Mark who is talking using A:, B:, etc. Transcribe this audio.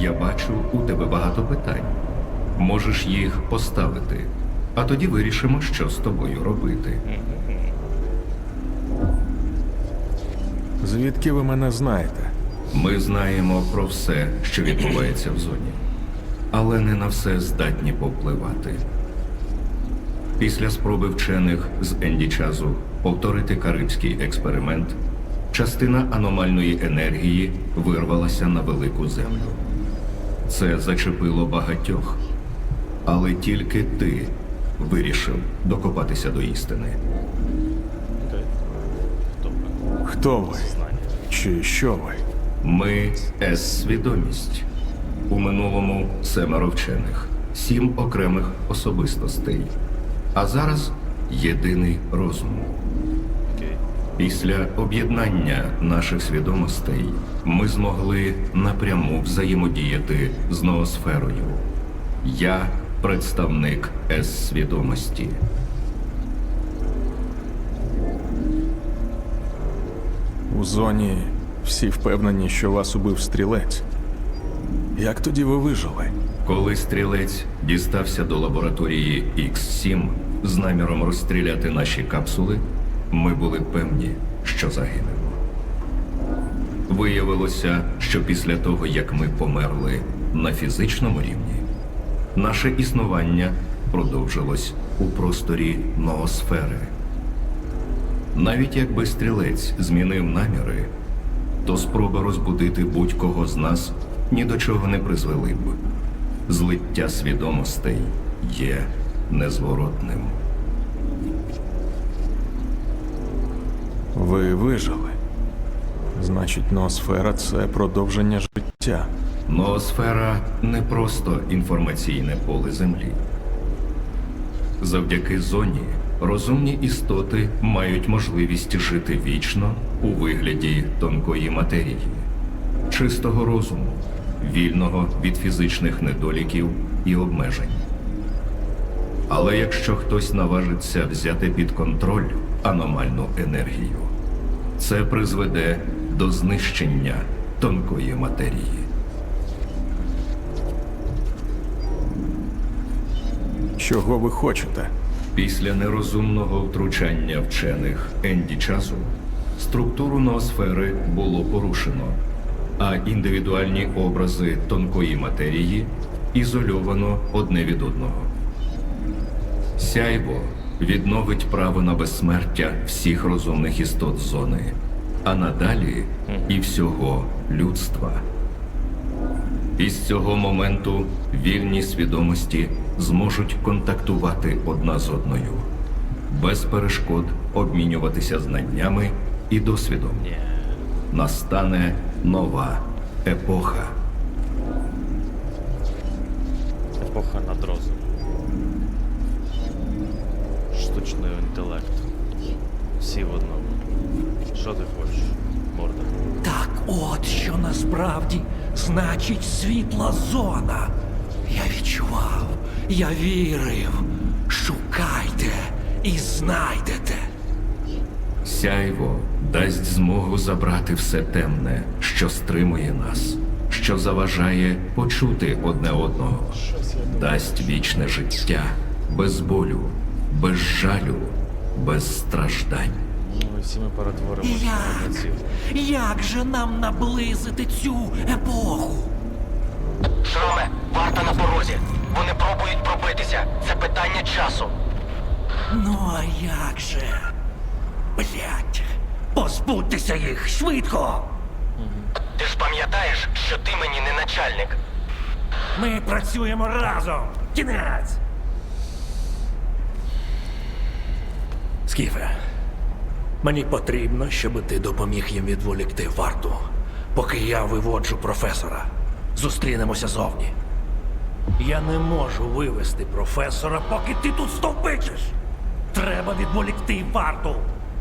A: Я бачу, у тебе багато питань. Можеш їх поставити, а тоді вирішимо, що з тобою робити.
B: Звідки ви мене знаєте?
A: Ми знаємо про все, що відбувається в зоні, але не на все здатні повпливати. Після спроби вчених з Енді Чазу повторити карибський експеримент, частина аномальної енергії вирвалася на велику землю. Це зачепило багатьох, але тільки ти вирішив докопатися до істини.
B: Хто ви? Чи що ви?
A: Ми С-свідомість. У минулому семеро вчених, сім окремих особистостей. А зараз єдиний розум. Після об'єднання наших свідомостей ми змогли напряму взаємодіяти з ноосферою. Я представник С-свідомості.
B: У зоні всі впевнені, що вас убив стрілець. Як тоді ви вижили?
A: Коли стрілець дістався до лабораторії X7 з наміром розстріляти наші капсули, ми були певні, що загинемо. Виявилося, що після того, як ми померли на фізичному рівні, наше існування продовжилось у просторі ноосфери. Навіть якби стрілець змінив наміри, то спроби розбудити будь-кого з нас ні до чого не призвели б. Злиття свідомостей є незворотним.
B: Ви вижили. Значить, ноосфера це продовження життя.
A: Ноосфера не просто інформаційне поле Землі. Завдяки зоні розумні істоти мають можливість жити вічно у вигляді тонкої матерії, чистого розуму, вільного від фізичних недоліків і обмежень. Але якщо хтось наважиться взяти під контроль аномальну енергію, це призведе до знищення тонкої матерії.
B: Чого ви хочете?
A: Після нерозумного втручання вчених Енді часу структуру ноосфери було порушено, а індивідуальні образи тонкої матерії ізольовано одне від одного. Сяйво відновить право на безсмертя всіх розумних істот зони, а надалі і всього людства. Із цього моменту вільні свідомості зможуть контактувати одна з одною, без перешкод обмінюватися знаннями і досвідом. Настане нова епоха.
C: Епоха над Штучний інтелект. Всі в одному. Що ти хочеш, морда?
D: Так от що насправді значить світла зона. Я відчував, я вірив. Шукайте і знайдете.
A: Сяйво дасть змогу забрати все темне, що стримує нас, що заважає почути одне одного, дасть вічне життя без болю, без жалю, без страждань.
C: Ну всі ми перетворимося на
D: Як? Як же нам наблизити цю епоху?
E: Шроме, варта на порозі. Вони пробують пробитися. Це питання часу.
D: Ну а як же? Блять, позбудьтеся їх швидко!
E: Ти ж пам'ятаєш, що ти мені не начальник.
D: Ми працюємо разом! Кінець! Скіфе, мені потрібно, щоб ти допоміг їм відволікти варту, поки я виводжу професора. Зустрінемося зовні. Я не можу вивести професора, поки ти тут стовпичиш. Треба відволікти варту.